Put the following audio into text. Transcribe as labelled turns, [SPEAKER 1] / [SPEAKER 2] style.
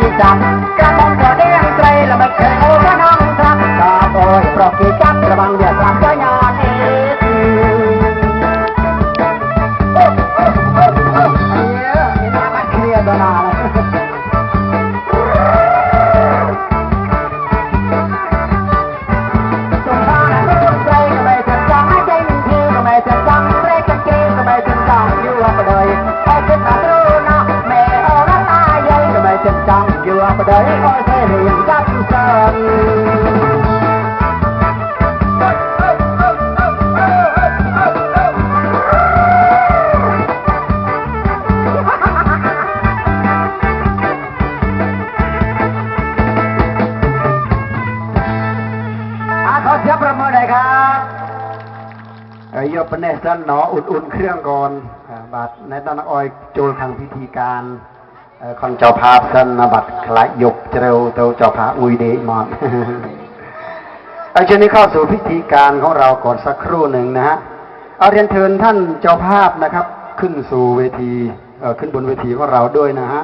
[SPEAKER 1] จีจับกร งอยู่ไปเลยโอ้ยเคยเรียนกับสันขอเสียงประมือหน่อยครับ
[SPEAKER 2] เอ้ยยปนเนสันหนออุ่นๆเครื่องก่อนบาดในตอนนักออยโจลทางพิธีการ คนเจ้าภาพสนนะบัดคลายยกเจ้าเจ้าภาพอุยเดมอนเอาเช่นนี้เข้าสู่พิธีการของเราก่อนสักครู่หนึ่งนะฮะเอาเรียนเชิญท่านเจ้าภาพนะครับ ขึ้นสู่เวทีเอ่อขึ้นบนเวทีของเราด้วยนะฮะ